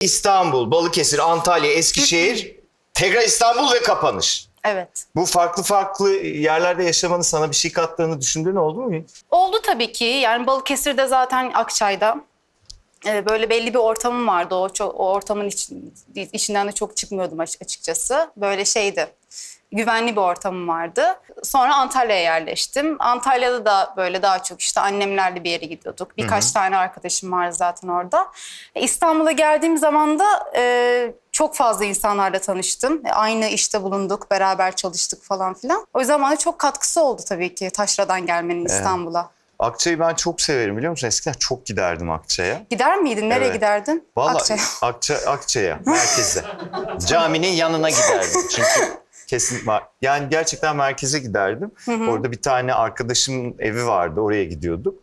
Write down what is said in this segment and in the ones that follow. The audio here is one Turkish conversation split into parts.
İstanbul, Balıkesir, Antalya, Eskişehir, tekrar İstanbul ve kapanış. Evet. Bu farklı farklı yerlerde yaşamanın sana bir şey kattığını düşündüğün oldu mu? Oldu tabii ki. Yani Balıkesir'de zaten Akçay'da e, böyle belli bir ortamım vardı. O, çok, o ortamın için, içinden de çok çıkmıyordum aç- açıkçası. Böyle şeydi. Güvenli bir ortamım vardı. Sonra Antalya'ya yerleştim. Antalya'da da böyle daha çok işte annemlerle bir yere gidiyorduk. Birkaç tane arkadaşım var zaten orada. E, İstanbul'a geldiğim zaman da e, çok fazla insanlarla tanıştım. E, Aynı işte bulunduk, beraber çalıştık falan filan. O yüzden bana çok katkısı oldu tabii ki Taşra'dan gelmenin İstanbul'a. Akçay'ı ben çok severim biliyor musun? Eskiden çok giderdim Akçay'a. Gider miydin? Nereye Evet. giderdin? Vallahi Akçay'a. Akça, Akçay'a, merkeze. Caminin yanına giderdim. Çünkü kesin var. Yani gerçekten merkeze giderdim. Orada bir tane arkadaşımın evi vardı. Oraya gidiyorduk.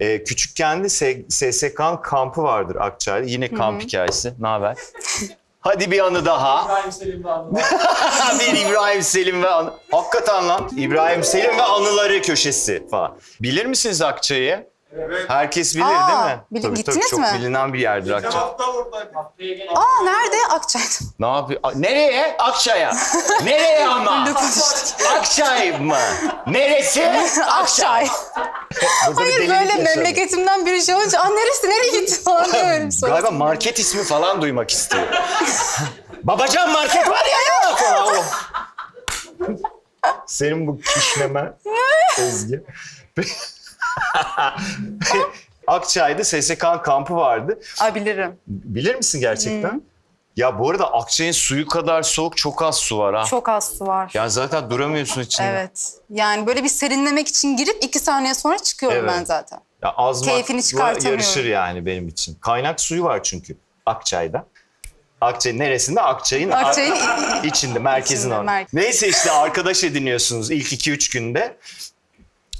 Ee, küçükken de S- SSK'nın kampı vardır Akçay'da. Yine kamp hikayesi. Ne haber? Hadi bir anı daha. İbrahim Selim'de anı bir İbrahim Selim ve anı. Hakikaten lan. İbrahim Selim ve anıları köşesi falan. Bilir misiniz Akçay'ı? Evet. Herkes bilir Aa, değil mi? bili- gittiniz çok mi? bilinen bir yerdir Geçen Akçay. hafta oradaydım. Aa nerede? Akçay'da. Ne yapıyor? A- Nereye? Akçay'a. Nereye ama? Akçay mı? Neresi? Akçay. Hayır böyle memleketimden bir şey olunca aa neresi nereye gitti falan diye böyle bir soru. Galiba market ismi falan duymak istiyor. Babacan market var ya ya falan. o. Senin bu kişneme Ezgi. Akçay'da SSK kampı vardı. Aa bilirim. Bilir misin gerçekten? Ya bu arada Akçay'ın suyu kadar soğuk çok az su var ha. Çok az su var. Ya zaten duramıyorsun içinde. Evet. Yani böyle bir serinlemek için girip iki saniye sonra çıkıyorum Evet. ben zaten. Ya azmak Keyfini çıkartamıyorum. yarışır yani benim için. Kaynak suyu var çünkü Akçay'da. Akçay neresinde? Akçay'ın, Akçay'ın içinde, merkezin içinde, orada. merkez. Neyse işte arkadaş ediniyorsunuz ilk iki üç günde.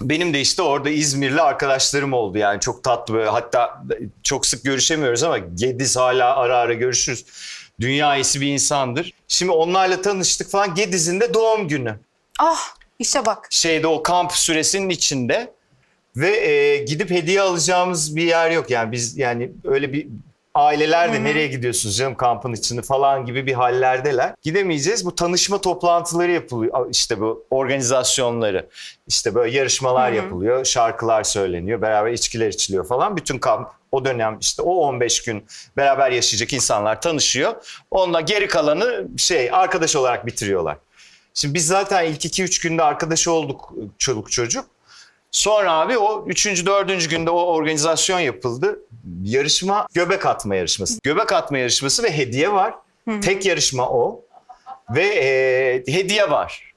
Benim de işte orada İzmirli arkadaşlarım oldu yani çok tatlı hatta çok sık görüşemiyoruz ama Gediz hala ara ara görüşürüz. Dünya iyisi bir insandır. Şimdi onlarla tanıştık falan Gediz'in de doğum günü. Ah işe bak. şeyde o kamp süresinin içinde ve e, gidip hediye alacağımız bir yer yok. Yani biz yani öyle bir aileler de nereye gidiyorsunuz canım kampın içinde falan gibi bir hallerdeler. Gidemeyeceğiz. Bu tanışma toplantıları yapılıyor. işte bu organizasyonları. işte böyle yarışmalar yapılıyor. Şarkılar söyleniyor. Beraber içkiler içiliyor falan. Bütün kamp o dönem işte o 15 gün beraber yaşayacak insanlar tanışıyor. Onunla geri kalanı şey arkadaş olarak bitiriyorlar. Şimdi biz zaten ilk 2-3 günde arkadaş olduk çoluk çocuk. Sonra abi o üçüncü, dördüncü günde o organizasyon yapıldı. Yarışma göbek atma yarışması. Göbek atma yarışması ve hediye var. Tek yarışma o. Ve e, hediye var.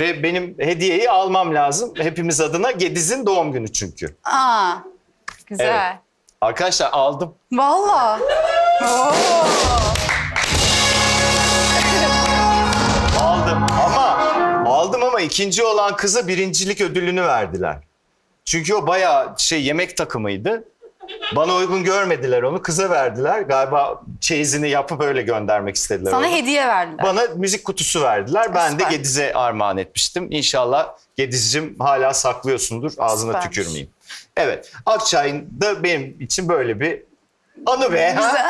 Ve benim hediyeyi almam lazım. Hepimiz adına Gediz'in doğum günü çünkü. Aa güzel. Evet. Arkadaşlar aldım. Vallahi. Oo. Aldım ama aldım ama ikinci olan kıza birincilik ödülünü verdiler. Çünkü o bayağı şey yemek takımıydı. Bana uygun görmediler onu. Kıza verdiler. Galiba çeyizini yapıp öyle göndermek istediler. Sana onu. hediye verdiler. Bana müzik kutusu verdiler. Ben Süper. de Gediz'e armağan etmiştim. İnşallah Gediz'cim hala saklıyorsundur. Ağzına Süpermiş. tükürmeyeyim. Evet. Akçay'ın da benim için böyle bir anı be. Ha? Güzel.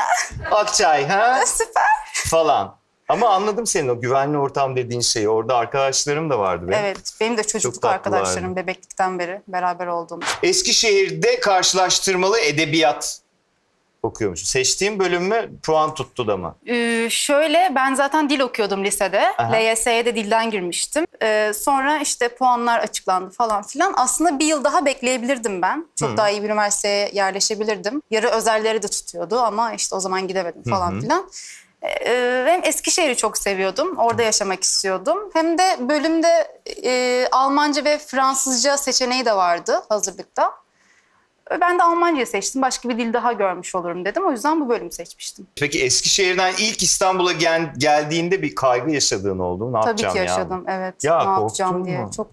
Akçay ha? Süper. falan. Ama anladım senin o güvenli ortam dediğin şeyi. Orada arkadaşlarım da vardı benim. Evet benim de çocukluk tatlılardı. arkadaşlarım bebeklikten beri beraber olduğum. Eskişehir'de karşılaştırmalı edebiyat okuyormuşum. Seçtiğim bölüm mü puan tuttu da mı? Ee, şöyle ben zaten dil okuyordum lisede. LYS'ye de dilden girmiştim. Ee, sonra işte puanlar açıklandı falan filan. Aslında bir yıl daha bekleyebilirdim ben. Çok daha iyi bir üniversiteye yerleşebilirdim. Yarı özelleri de tutuyordu ama işte o zaman gidemedim falan filan. Ee, hem Eskişehir'i çok seviyordum. Orada yaşamak istiyordum. Hem de bölümde e, Almanca ve Fransızca seçeneği de vardı hazırlıkta. Ben de Almancayı seçtim. Başka bir dil daha görmüş olurum dedim. O yüzden bu bölümü seçmiştim. Peki Eskişehir'den ilk İstanbul'a gel- geldiğinde bir kaygı yaşadığın oldu mu? Ne Tabii yapacağım ki ya? yaşadım. Evet. Ya, ne yapacağım diye. mu? Çok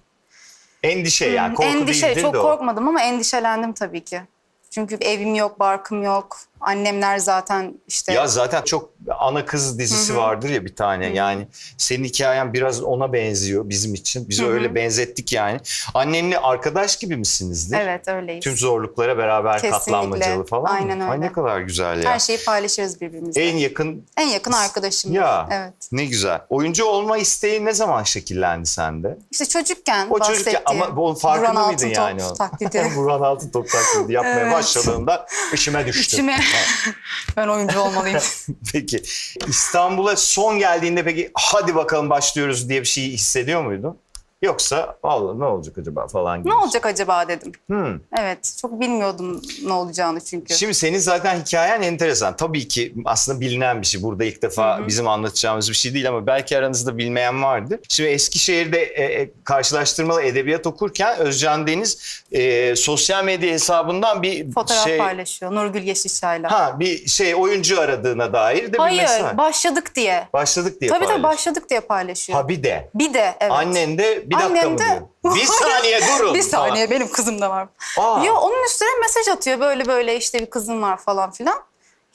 Endişe yani korku endişe değildir çok de o. korkmadım ama endişelendim tabii ki. Çünkü evim yok, barkım yok. Annemler zaten işte Ya zaten çok ana kız dizisi vardır ya bir tane. Yani senin hikayen biraz ona benziyor bizim için. Biz öyle benzettik yani. Annenle arkadaş gibi misinizdir? evet öyleyiz. Tüm zorluklara beraber Kesinlikle. katlanmacalı falan. Aynen Ay öyle. ne kadar güzel ya. Her şeyi paylaşırız birbirimizle. En En, yakın yakın arkadaşım. Ya. Evet. ne güzel. Oyuncu olma isteği ne zaman şekillendi sende? İşte çocukken O çocukken ama o farkında mıydın yani? o? taklidi. Burhan Altıntop taklidi yapmaya Evet. başladığında içime düştü. İçime ben oyuncu olmalıyım. Peki İstanbul'a son geldiğinde peki hadi bakalım başlıyoruz diye bir şey hissediyor muydun? Yoksa Allah ne olacak acaba falan gibi. ne olacak acaba dedim. Hmm. Evet çok bilmiyordum ne olacağını çünkü. Şimdi senin zaten hikayen enteresan. Tabii ki aslında bilinen bir şey. Burada ilk defa bizim anlatacağımız bir şey değil ama belki aranızda bilmeyen vardır. Şimdi Eskişehir'de e, e, karşılaştırmalı edebiyat okurken Özcan Deniz e, sosyal medya hesabından bir Fotoğraf şey paylaşıyor Nurgül Yeşilçay'la. ha bir şey oyuncu aradığına dair de bir Hayır mesaj. başladık diye. Başladık diye Tabii tabii başladık diye paylaşıyor. Ha bir de. Bir de evet. Annen de bir dakika Annem de-? Bir saniye durun. bir saniye benim kızım da var. Aa. Yo onun üstüne mesaj atıyor böyle böyle işte bir kızım var falan filan.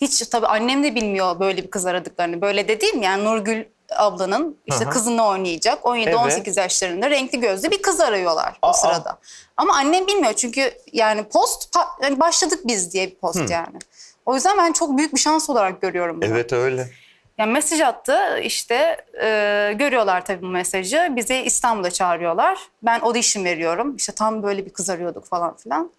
Hiç tabii annem de bilmiyor böyle bir kız aradıklarını. Böyle de değil mi? Yani Nurgül ablanın işte Aha. kızını oynayacak 17-18 yaşlarında renkli gözlü bir kız arıyorlar Aa. o sırada. Ama annem bilmiyor çünkü yani post yani başladık biz diye bir post yani. O yüzden ben çok büyük bir şans olarak görüyorum bunu. Evet öyle. Yani mesaj attı işte e, görüyorlar tabii bu mesajı. Bizi İstanbul'a çağırıyorlar. Ben audition veriyorum. İşte tam böyle bir kız arıyorduk falan filan.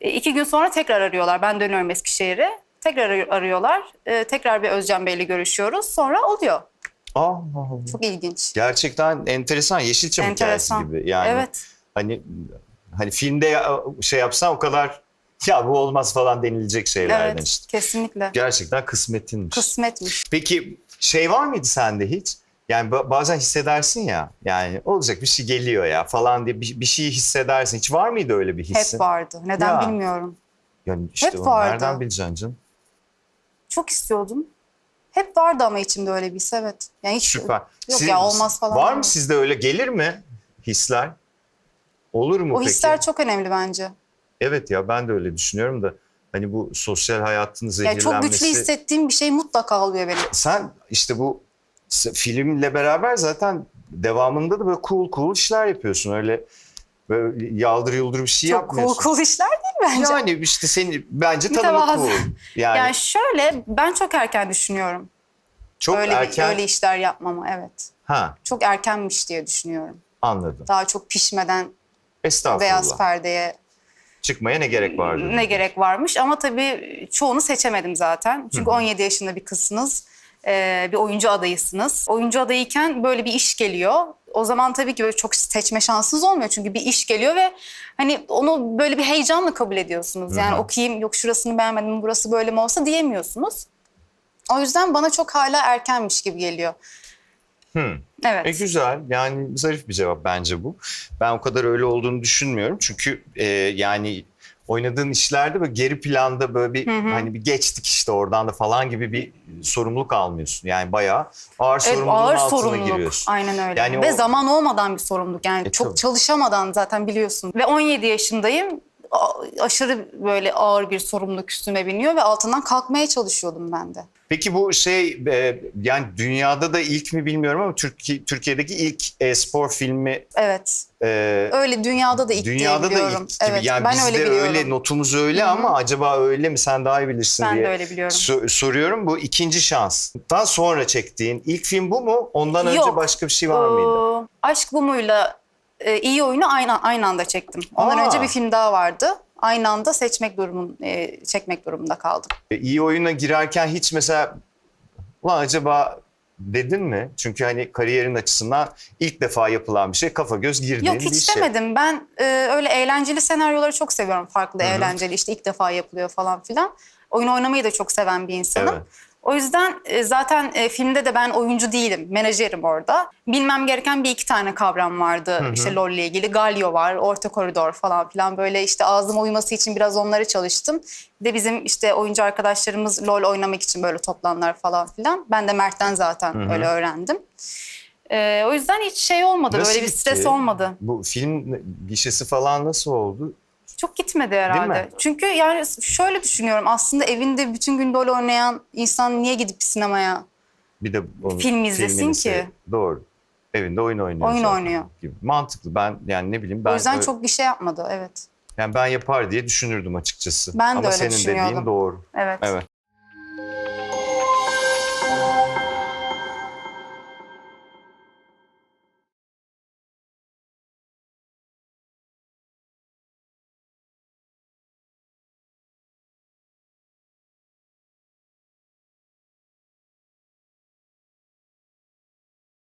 E, iki gün sonra tekrar arıyorlar. Ben dönüyorum Eskişehir'e. Tekrar ar- arıyorlar. E, tekrar bir Özcan Bey'le görüşüyoruz. Sonra oluyor. Aa, Çok ilginç. gerçekten enteresan Yeşilçam hikayesi Enteresan. gibi. Yani Evet. hani hani filmde ya- şey yapsan o kadar ya bu olmaz falan denilecek şeylerden Evet. işte. Kesinlikle. Gerçekten kısmetinmiş. Kısmetmiş. Peki şey var mıydı sende hiç? Yani ba- bazen hissedersin ya yani olacak bir şey geliyor ya falan diye bir, bir şey hissedersin. Hiç var mıydı öyle bir hissin? Hep vardı. Neden Ya. bilmiyorum. Yani işte Hep vardı. Nereden bileceksin canım? Çok istiyordum. Hep vardı ama içimde öyle bir his evet. Yani hiç Süper. Yok Siz- ya olmaz falan. Var mı sizde öyle gelir mi hisler? Olur mu O peki? hisler çok önemli bence. Evet ya ben de öyle düşünüyorum da hani bu sosyal hayatın Yani zehirlenmesi. çok güçlü hissettiğim bir şey mutlaka oluyor benim. Sen işte bu s- filmle beraber zaten devamında da böyle cool cool işler yapıyorsun. Öyle böyle yaldır yuldur bir şey Çok cool yapmıyorsun. cool işler değil bence. Yani işte seni bence tanımı Mütevazı. cool. Yani, Yani şöyle ben çok erken düşünüyorum. çok öyle erken. öyle işler yapmama evet. Ha Çok erkenmiş diye düşünüyorum. anladım. Daha çok pişmeden Estağfurullah. beyaz perdeye Çıkmaya ne gerek vardı? ne gerek varmış ama tabii çoğunu seçemedim zaten. Çünkü 17 yaşında bir kızsınız. e, bir oyuncu adayısınız. Oyuncu adayıyken böyle bir iş geliyor. O zaman tabii ki böyle çok seçme şansınız olmuyor. Çünkü bir iş geliyor ve hani onu böyle bir heyecanla kabul ediyorsunuz. Yani okuyayım yok şurasını beğenmedim burası böyle mi olsa diyemiyorsunuz. O yüzden bana çok hala erkenmiş gibi geliyor. Hı. Evet. E güzel yani zarif bir cevap bence bu. Ben o kadar öyle olduğunu düşünmüyorum çünkü e, yani oynadığın işlerde böyle geri planda böyle bir hani bir geçtik işte oradan da falan gibi bir sorumluluk almıyorsun. Yani bayağı ağır Evet, sorumluluğun ağır altına sorumluluk. giriyorsun. Aynen öyle. Yani Ve o- zaman olmadan bir sorumluluk. Yani E, çok tabii. çalışamadan zaten biliyorsun. Ve 17 yaşındayım. Aşırı böyle ağır bir sorumluluk üstüme biniyor ve altından kalkmaya çalışıyordum ben de. Peki bu şey e, yani dünyada da ilk mi bilmiyorum ama Türkiye, Türkiye'deki ilk e-spor filmi Evet. e, Öyle dünyada da ilk dünyada diye da biliyorum. ilk gibi. Evet. yani ben bizde öyle öyle, biliyorum. notumuz öyle ama acaba öyle mi sen daha iyi bilirsin Ben de diye. öyle biliyorum. So- soruyorum bu ikinci şanstan sonra çektiğin ilk film bu mu? Ondan önce Yok. başka bir şey var mıydı? Oo, Aşk Bumuyla e, iyi oyunu aynı aynı anda çektim. Ondan Aa. önce bir film daha vardı. Aynı anda seçmek durumun e, çekmek durumunda kaldım. E, iyi oyuna girerken hiç mesela ulan acaba dedin mi? Çünkü hani kariyerin açısından ilk defa yapılan bir şey kafa göz girdiğin Yok bir hiç şey. demedim. Ben e, öyle eğlenceli senaryoları çok seviyorum. Farklı eğlenceli işte ilk defa yapılıyor falan filan. Oyun oynamayı da çok seven bir insanım. Evet. O yüzden e, zaten e, filmde de ben oyuncu değilim. Menajerim orada. Bilmem gereken bir iki tane kavram vardı. İşte LoL ile ilgili. Galio var, orta koridor falan filan. Böyle işte ağzıma uyması için biraz onları çalıştım. Bir de bizim işte oyuncu arkadaşlarımız LoL oynamak için böyle toplanlar falan filan. Ben de Mert'ten zaten öyle öğrendim. E, o yüzden hiç şey olmadı. Nasıl böyle bir stres olmadı. Bu film gişesi falan nasıl oldu? Çok gitmedi herhalde. Çünkü yani şöyle düşünüyorum. Aslında evinde bütün gün LoL oynayan insan niye gidip sinemaya Bir de onun Film izlesin filmini ki. seyret- Doğru. Evinde oyun oynuyor. Oyun zaten oynuyor. Gibi. Mantıklı. Ben yani ne bileyim ben o yüzden ö- çok bir şey yapmadı. Evet. yani ben yapar diye düşünürdüm açıkçası. Ben de Ama öyle senin düşünüyordum. dediğin doğru. Evet. Evet.